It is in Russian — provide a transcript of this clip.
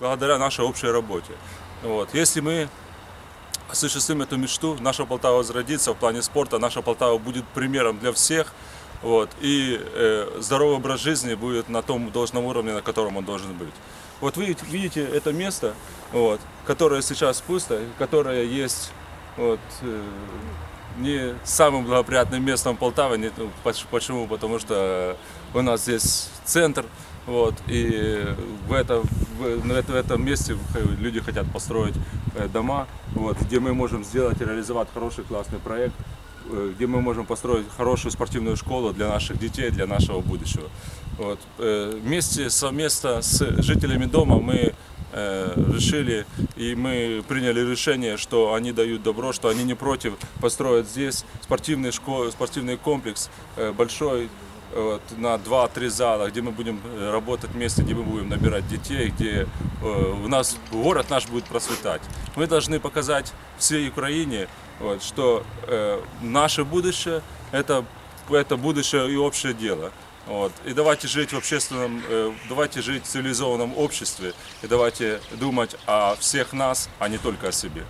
благодаря нашей общей работе. Вот. Если мы осуществим эту мечту, наша Полтава возродится в плане спорта, наша Полтава будет примером для всех, вот, и э, здоровый образ жизни будет на том должном уровне, на котором он должен быть. Вот вы видите это место, вот, которое сейчас пусто, которое есть вот, э, не самым благоприятным местом Полтавы. Не- ну, поч- Почему? Потому что у нас здесь центр, вот, и в, это, на этом месте люди хотят построить э, дома, вот, где мы можем сделать реализовать хороший классный проект, э, где мы можем построить хорошую спортивную школу для наших детей, для нашего будущего. Вот. э, Вместе, совместно с жителями дома мы решили и мы приняли решение, что они дают добро, что они не против построить здесь спортивный, школ, спортивный комплекс большой вот, на 2-3 зала, где мы будем э, работать вместе, где мы будем набирать детей, где э, у нас город наш будет процветать. Мы должны показать всей Украине, вот, что э, наше будущее это, это будущее и общее дело. Вот. И давайте жить в общественном, э, давайте жить в цивилизованном обществе, и давайте думать о всех нас, а не только о себе.